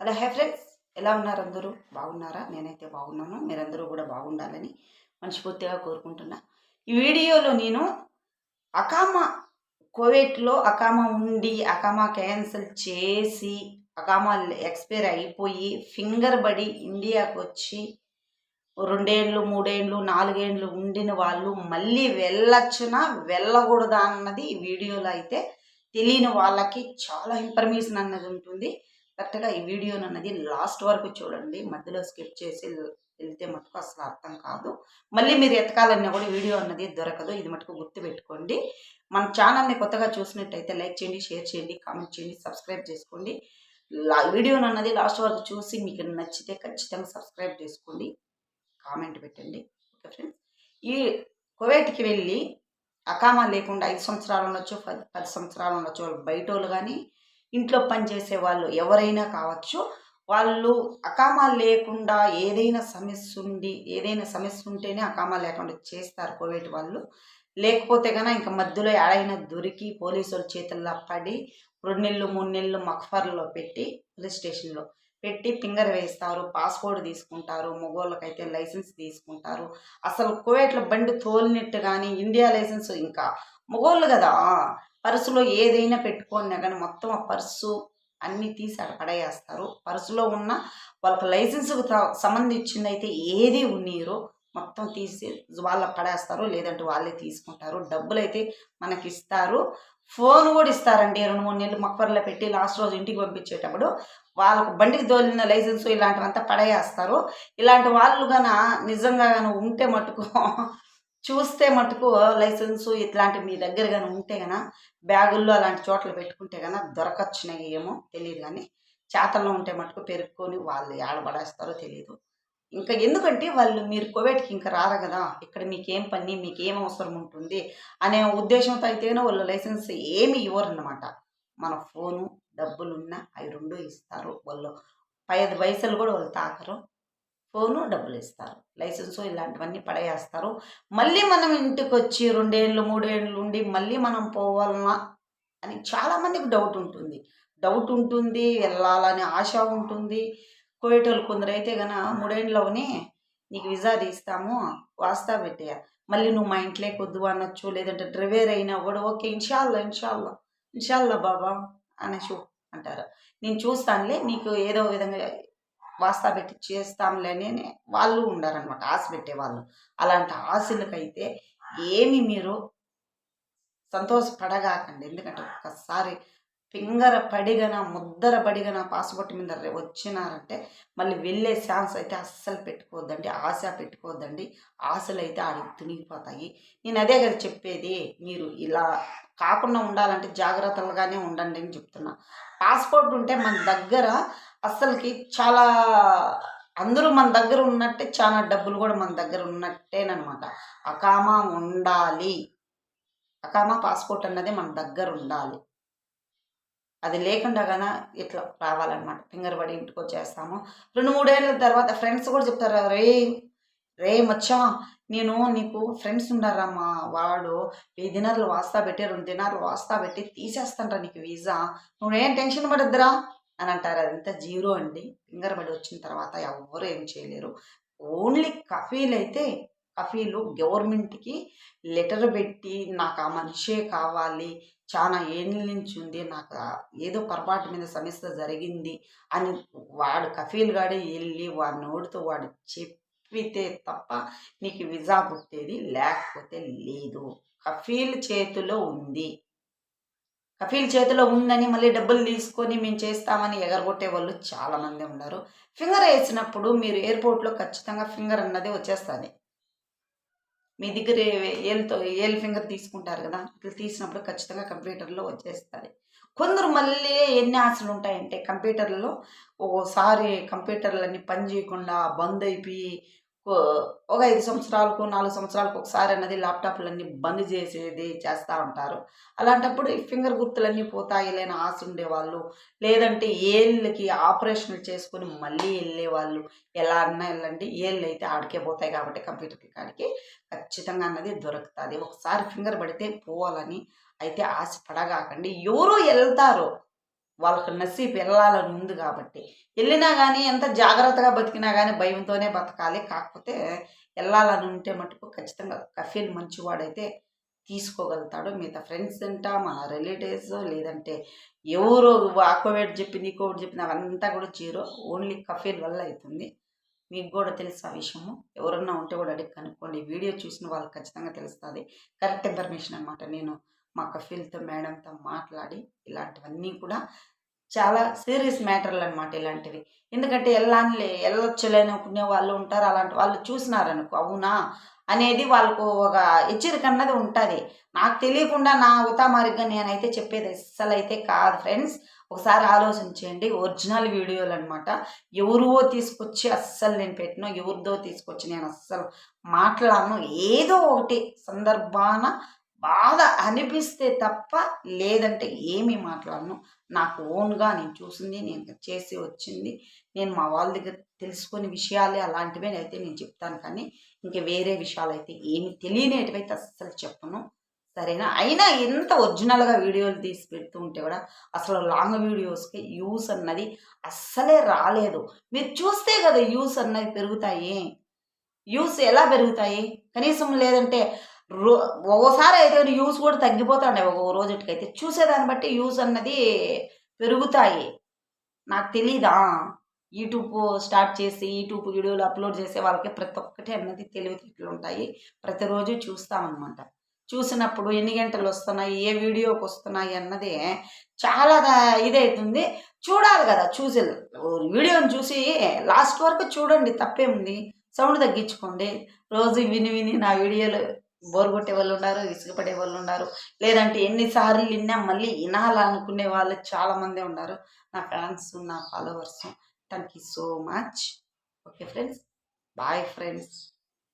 Hello hi friends. ఎలా ఉన్నారు అందరూ? బాగున్నారా? నేనైతే బాగున్నాను. మీరందరూ కూడా బాగుండాలని మనస్ఫూర్తిగా కోరుకుంటున్నా. ఈ వీడియోలో నేను అకామా కోవిడ్లో అకామా ఉండి అకామా క్యాన్సిల్ చేసి అకామా ఎక్స్పైర్ అయిపోయి ఫింగర్ బడి ఇండియాకు వచ్చి రెండేళ్ళు మూడేళ్ళు నాలుగేళ్ళు ఉండిన వాళ్ళు మళ్ళీ వెళ్ళొచ్చునా వెళ్ళకూడదా అన్నది ఈ వీడియోలో అయితే తెలియని వాళ్ళకి చాలా ఇన్ఫర్మేషన్ అన్నది ఉంటుంది. కరెక్ట్గా ఈ వీడియోని అన్నది లాస్ట్ వరకు చూడండి. మధ్యలో స్కిప్ చేసి వెళ్తే మటుకు అసలు అర్థం కాదు. మళ్ళీ మీరు ఎతకాలన్నా కూడా వీడియో అన్నది దొరకదు. ఇది మటుకు గుర్తుపెట్టుకోండి. మన ఛానల్ని కొత్తగా చూసినట్టయితే లైక్ చేయండి షేర్ చేయండి కామెంట్ చేయండి సబ్స్క్రైబ్ చేసుకోండి. లా వీడియోని అన్నది లాస్ట్ వరకు చూసి మీకు నచ్చితే ఖచ్చితంగా సబ్స్క్రైబ్ చేసుకోండి కామెంట్ పెట్టండి. Okay friends? ఈ కువైట్కి వెళ్ళి అకామా లేకుండా ఐదు సంవత్సరాలు ఉండొచ్చు పది పది సంవత్సరాలు ఉండొచ్చు వాళ్ళు బయట వాళ్ళు కానీ ఇంట్లో పనిచేసే వాళ్ళు ఎవరైనా కావచ్చు వాళ్ళు అకామా లేకుండా ఏదైనా సమస్య ఉండి ఏదైనా సమస్య ఉంటేనే అకామా లేకుండా చేస్తారు కోవిడ్ వాళ్ళు. లేకపోతే కనుక ఇంకా మధ్యలో ఏడైనా దొరికి పోలీసుల చేతుల్లో పడి రెండు నెలలు మూడు నెలలు మక్ఫర్లో పెట్టి పోలీస్ స్టేషన్లో పెట్టి ఫింగర్ వేస్తారు పాస్పోర్ట్ తీసుకుంటారు మగోళ్ళకైతే లైసెన్స్ తీసుకుంటారు. అసలు కువైట్లో బండి తోలినట్టు కానీ ఇండియా లైసెన్స్ ఇంకా మగోళ్ళు కదా. పర్సులో ఏదైనా పెట్టుకున్నా కానీ మొత్తం ఆ పర్సు అన్నీ తీసి అక్కడ పడేస్తారు పర్సులో ఉన్న వాళ్ళకి లైసెన్స్కు సంబంధించింది అయితే ఏది ఉన్నీరో మొత్తం తీసి వాళ్ళు పడేస్తారు. లేదంటే వాళ్ళే తీసుకుంటారు. డబ్బులు అయితే మనకి ఇస్తారు ఫోన్ కూడా ఇస్తారండి. రెండు మూడు నెలలు మక్కర్లో పెట్టి లాస్ట్ రోజు ఇంటికి పంపించేటప్పుడు వాళ్ళకు బండికి దోలిన లైసెన్స్ ఇలాంటివంతా పడేస్తారు ఇలాంటి వాళ్ళు గన నిజంగా కానీ ఉంటే మటుకు చూస్తే మటుకు లైసెన్సు ఇట్లాంటి మీ దగ్గర కానీ ఉంటే కనుక బ్యాగుల్లో అలాంటి చోట్ల పెట్టుకుంటే గన దొరకచ్చునాయి ఏమో తెలియదు కానీ చేతల్లో ఉంటే మటుకు పెరుక్కొని వాళ్ళు ఏడబడేస్తారో తెలియదు ఇంకా ఎందుకంటే వాళ్ళు మీరు కోవిడ్కి ఇంకా రారు కదా ఇక్కడ మీకేం పని మీకేం అవసరం ఉంటుంది అనే ఉద్దేశంతో అయితేనే వాళ్ళు లైసెన్స్ ఏమి ఇవ్వరన్నమాట. మన ఫోను డబ్బులున్న అవి రెండు ఇస్తారు. వాళ్ళు పైదు పైసలు కూడా వాళ్ళు తాకరు. ఫోను డబ్బులు ఇస్తారు లైసెన్సు ఇలాంటివన్నీ పడేస్తారు. మళ్ళీ మనం ఇంటికి వచ్చి రెండేళ్ళు మూడేళ్ళు ఉండి మళ్ళీ మనం పోవాలన్నా అని చాలామందికి డౌట్ ఉంటుంది డౌట్ ఉంటుంది వెళ్ళాలని ఆశ ఉంటుంది. కోయటోళ్ళు కొందరు అయితే గన మూడేళ్ళలోనే నీకు వీసా తీస్తాము వాస్తా పెట్టేయ. మళ్ళీ నువ్వు మా ఇంట్లోకి వద్దు అనొచ్చు లేదంటే డ్రైవర్ అయినా కూడా ఓకే ఇన్షాల్లా ఇన్షాల్లా ఇన్షాల్లా బాబా అనేసి అంటారు. నేను చూస్తానులే నీకు ఏదో విధంగా వాస్తా పెట్టి చేస్తాంలేనే వాళ్ళు ఉండారనమాట ఆశ పెట్టేవాళ్ళు. అలాంటి ఆశలకైతే ఏమి మీరు సంతోషపడగాకండి. ఎందుకంటే ఒక్కసారి ఫింగర్ పడిగన ముద్దర పడిగన పాస్పోర్ట్ మీద వచ్చినారంటే మళ్ళీ వెళ్ళే ఛాన్స్ అయితే అస్సలు పెట్టుకోవద్దండి. ఆశ పెట్టుకోవద్దండి. ఆశలు అయితే ఆడికి తునిగిపోతాయి. నేను అదే కదా చెప్పేది. మీరు ఇలా కాకుండా ఉండాలంటే జాగ్రత్తలుగానే ఉండండి అని చెప్తున్నా. పాస్పోర్ట్ ఉంటే మన దగ్గర అస్సలకి చాలా అందరూ మన దగ్గర ఉన్నట్టే చాలా డబ్బులు కూడా మన దగ్గర ఉన్నట్టేనమాట అకామా ఉండాలి. అకామా పాస్పోర్ట్ అన్నది మన దగ్గర ఉండాలి. అది లేకుండా కన ఇట్లా రావాలన్నమాట. ఫింగర్ పడి ఇంటికి వచ్చేస్తాము. రెండు మూడేళ్ళ తర్వాత ఫ్రెండ్స్ కూడా చెప్తారు రే రే మచ్చా నేను నీకు ఫ్రెండ్స్ ఉన్నారమ్మా వాడు? వెయ్యి దినాలు వాస్తా పెట్టి రెండు దినాలు వాస్తా పెట్టి తీసేస్తాండ్రా నీకు వీసా. నువ్వేం టెన్షన్ పడద్దురా? అని అంటారు. అదంతా జీరో అండి. ఫింగర్ వచ్చిన తర్వాత ఎవ్వరు ఏం చేయలేరు. ఓన్లీ కఫీలు అయితే కఫీలు గవర్నమెంట్కి లెటర్ పెట్టి నాకు ఆ మనిషే కావాలి చాలా ఏళ్ళ నుంచి ఉంది నాకు ఏదో పొరపాటు మీద సమస్య జరిగింది అని వాడు కఫీలు గాడే వెళ్ళి వాడి నోటితో వాడు చెప్పితే తప్ప నీకు విజా పుట్టేది లేకపోతే లేదు. కఫీల్ చేతిలో ఉంది. కఫీల్ చేతిలో ఉందని మళ్ళీ డబ్బులు తీసుకొని మేము చేస్తామని ఎగరగొట్టే వాళ్ళు చాలామంది ఉన్నారు. ఫింగర్ వేసినప్పుడు మీరు ఎయిర్పోర్ట్లో ఖచ్చితంగా ఫింగర్ అన్నది వచ్చేస్తుంది. మీ దగ్గర ఏళ్ళతో ఏల్ ఫింగర్ తీసుకుంటారు కదా ఇట్లా తీసినప్పుడు ఖచ్చితంగా కంప్యూటర్లో వచ్చేస్తుంది. కొందరు మళ్ళీ ఎన్ని ఆశలు ఉంటాయంటే కంప్యూటర్లో ఒక్కోసారి కంప్యూటర్లన్నీ పని చేయకుండా బంద్ అయిపోయి ఒక ఐదు సంవత్సరాలకు నాలుగు సంవత్సరాలకు ఒకసారి అన్నది ల్యాప్టాప్లన్నీ బంద్ చేసేది చేస్తూ ఉంటారు. అలాంటప్పుడు ఈ ఫింగర్ గుర్తులన్నీ పోతాయి లేని ఆశ ఉండేవాళ్ళు. లేదంటే ఏళ్ళకి ఆపరేషన్లు చేసుకొని మళ్ళీ వెళ్ళేవాళ్ళు. ఎలా అన్నా వెళ్ళండి ఏళ్ళు అయితే ఆడికే పోతాయి కాబట్టి కంప్యూటర్ కాడికి ఖచ్చితంగా అన్నది దొరుకుతుంది. ఒకసారి ఫింగర్ పడితే పోవాలని అయితే ఆశ పడగాకండి ఎవరో వెళ్తారు వాళ్ళకి నసీబ్ వెళ్ళాలని ఉంది కాబట్టి. వెళ్ళినా కానీ ఎంత జాగ్రత్తగా బతికినా కానీ భయంతోనే బతకాలి. కాకపోతే వెళ్ళాలని ఉంటే మటుకు ఖచ్చితంగా కఫీల్ మంచివాడైతే తీసుకోగలుగుతాడు. మిగతా ఫ్రెండ్స్ అంట మన రిలేటివ్స్ లేదంటే ఎవరు ఆకోవేట్ చెప్పి నీ కోవిడ్ చెప్పిన అవంతా కూడా జీరో ఓన్లీ కఫీల్ వల్ల అవుతుంది మీకు కూడా తెలుసు ఆ విషయము. ఎవరన్నా ఉంటే కూడా అడిగి కనుక్కోండి. వీడియో చూసిన వాళ్ళకి ఖచ్చితంగా తెలుస్తుంది. కరెక్ట్ ఇన్ఫర్మేషన్ అనమాట నేను మా కఫీల్తో మేడంతో మాట్లాడి ఇలాంటివన్నీ కూడా చాలా సీరియస్ మ్యాటర్లు అనమాట ఇలాంటివి. ఎందుకంటే వెళ్ళానులే వెళ్ళొచ్చలేనుకునే వాళ్ళు ఉంటారు అలాంటి వాళ్ళు చూసినారనుకో అవునా? అనేది వాళ్ళకు ఒక హెచ్చరిక అన్నది ఉంటుంది. నాకు తెలియకుండా నా ఉతామారిగ్గా నేనైతే చెప్పేది అస్సలు అయితే కాదు ఫ్రెండ్స్. ఒకసారి ఆలోచించండి ఒరిజినల్ వీడియోలు అనమాట ఎవరివో తీసుకొచ్చి అస్సలు నేను పెట్టిన ఎవరిదో తీసుకొచ్చి నేను అస్సలు మాట్లాడను. ఏదో ఒకటి సందర్భాన బాధ అనిపిస్తే తప్ప లేదంటే ఏమీ మాట్లాడను. నాకు ఓన్గా నేను చూసింది నేను చేసి వచ్చింది. నేను మా వాళ్ళ దగ్గర తెలుసుకునే విషయాలే అలాంటివే అయితే నేను చెప్తాను కానీ ఇంకా వేరే విషయాలు అయితే ఏమి తెలియనేటివైతే అస్సలు చెప్పను. సరేనా? అయినా ఎంత ఒరిజినల్గా వీడియోలు తీసి పెడుతూ ఉంటే కూడా అసలు లాంగ్ వీడియోస్కి యూస్ అన్నది అస్సలే రాలేదు. మీరు చూస్తే కదా యూస్ అన్నది పెరుగుతాయి. యూస్ ఎలా పెరుగుతాయి? కనీసం లేదంటే రో ఒక్కోసారి అయితే యూస్ కూడా తగ్గిపోతాయి ఒక్కొక్క రోజుటికైతే. చూసేదాన్ని బట్టి యూస్ అన్నది పెరుగుతాయి. నాకు తెలీదా? యూట్యూబ్ స్టార్ట్ చేసి యూట్యూబ్ వీడియోలు అప్లోడ్ చేసే వాళ్ళకి ప్రతి ఒక్కటి అన్నది తెలివితేటలు ఉంటాయి ప్రతిరోజు చూస్తామన్నమాట. చూసినప్పుడు ఎన్ని గంటలు వస్తున్నాయి ఏ వీడియోకి వస్తున్నాయి అన్నది చాలా ఇదైతుంది. ఇదవుతుంది చూడాలి కదా చూసి. వీడియోని చూసి లాస్ట్ వరకు చూడండి తప్పేముంది? సౌండ్ తగ్గించుకోండి. రోజు విని విని నా వీడియోలు బోర్ కొట్టే వాళ్ళు ఉన్నారు విసుగుపడే వాళ్ళు ఉన్నారు. లేదంటే ఎన్నిసార్లు విన్నా మళ్ళీ వినాలనుకునే వాళ్ళు చాలామంది ఉన్నారు. నా ఫ్యాన్స్ నా followers thank you so much. Okay friends bye friends.